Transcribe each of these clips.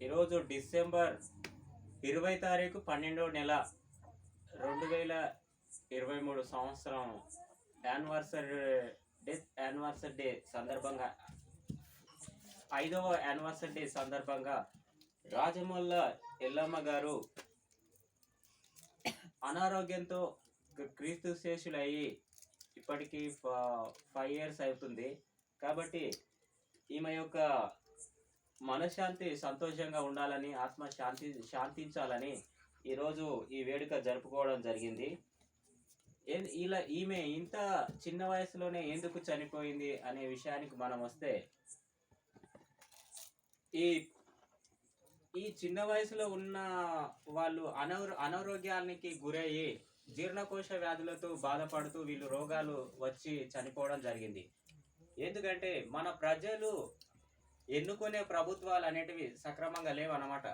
ఈరోజు డిసెంబర్ ఇరవై తారీఖు పన్నెండవ నెల రెండు వేల ఇరవై మూడు సంవత్సరం యానివర్సరీ డెత్ యానివర్సరీ డే సందర్భంగా ఐదవ యానివర్సరీ డే సందర్భంగా రాజమల్ల ఎల్లమ్మ గారు అనారోగ్యంతో క్రీస్తు శేషులయ్యి ఇప్పటికీ ఫైవ్ ఇయర్స్ అవుతుంది. కాబట్టి ఈమె యొక్క మనశ్శాంతి సంతోషంగా ఉండాలని ఆత్మ శాంతి శాంతించాలని ఈరోజు ఈ వేడుక జరుపుకోవడం జరిగింది. ఇలా ఈమె ఇంత చిన్న వయసులోనే ఎందుకు చనిపోయింది అనే విషయానికి మనం వస్తే ఈ ఈ చిన్న వయసులో ఉన్న వాళ్ళు అనారో అనారోగ్యానికి గురయ్యి జీర్ణకోశ వ్యాధులతో బాధపడుతూ వీళ్ళు రోగాలు వచ్చి చనిపోవడం జరిగింది. ఎందుకంటే మన ప్రజలు ఎన్నుకునే ప్రభుత్వాలు అనేటివి సక్రమంగా లేవన్నమాట.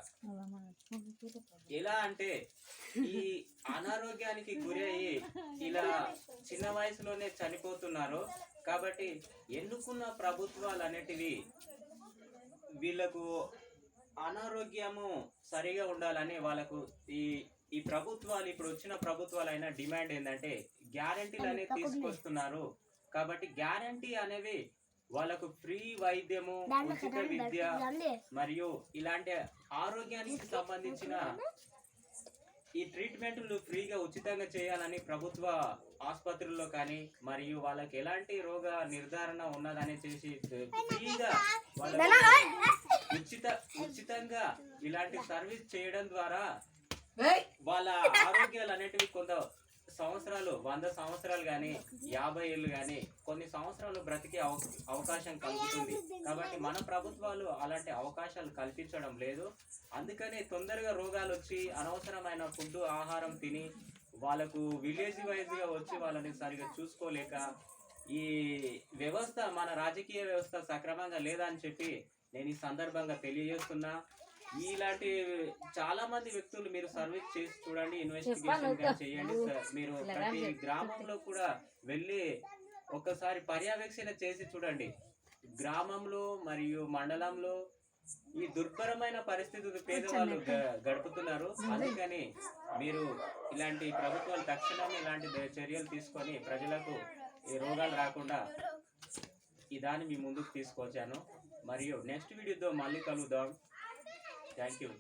ఎలా అంటే ఈ అనారోగ్యానికి గురి అయ్యి ఇలా చిన్న వయసులోనే చనిపోతున్నారు. కాబట్టి ఎన్నుకున్న ప్రభుత్వాలు అనేటివి వీళ్ళకు అనారోగ్యము సరిగా ఉండాలని వాళ్ళకు ఈ ఈ ప్రభుత్వాలు ఇప్పుడు వచ్చిన ప్రభుత్వాలైన డిమాండ్ ఏంటంటే గ్యారంటీలు అనేది తీసుకొస్తున్నారు. కాబట్టి గ్యారంటీ అనేవి వాళ్ళకు ఫ్రీ వైద్యము ఉచిత విద్య మరియు ఇలాంటి ఆరోగ్యానికి సంబంధించిన ఈ ట్రీట్మెంట్లు ఫ్రీగా ఉచితంగా చేయాలని ప్రభుత్వ ఆసుపత్రుల్లో కానీ మరియు వాళ్ళకి ఎలాంటి రోగ నిర్ధారణ ఉన్నదని చేసి ఫ్రీగా ఉచిత ఉచితంగా ఇలాంటి సర్వీస్ చేయడం ద్వారా వాళ్ళ ఆరోగ్యాలు అనేటివి కొంత సంవత్సరాలు వంద సంవత్సరాలు కానీ యాభై ఏళ్ళు కానీ కొన్ని సంవత్సరాలు బ్రతికే అవ- అవకాశం కలుగుతుంది. కాబట్టి మన ప్రభుత్వాలు అలాంటి అవకాశాలు కల్పించడం లేదు. అందుకనే తొందరగా రోగాలు వచ్చి అనవసరమైన ఫుడ్ ఆహారం తిని వాళ్ళకు విలేజ్ వైజ్గా వచ్చి వాళ్ళని సరిగా చూసుకోలేక ఈ వ్యవస్థ మన రాజకీయ వ్యవస్థ సక్రమంగా లేదా అని చెప్పి నేను ఈ సందర్భంగా తెలియజేస్తున్నా. ఇలాంటి చాలా మంది వ్యక్తులు మీరు సర్వీస్ చేసి చూడండి ఇన్వెస్టిగేషన్గా చేయండి. స- మీరు ప్రతి గ్రామంలో కూడా వెళ్ళి ఒకసారి పర్యవేక్షణ చేసి చూడండి. గ్రామంలో మరియు మండలంలో ఈ దుర్భరమైన పరిస్థితులు పేదవాళ్ళు గడుపుతున్నారు. అందుకని మీరు ఇలాంటి ప్రభుత్వాలు తక్షణం ఇలాంటి చర్యలు తీసుకొని ప్రజలకు ఈ రోగాలు రాకుండా ఈ దాన్ని మీ ముందుకు తీసుకొచ్చాను. మరియు నెక్స్ట్ వీడియోతో మళ్ళీ కలుద్దాం. Thank you.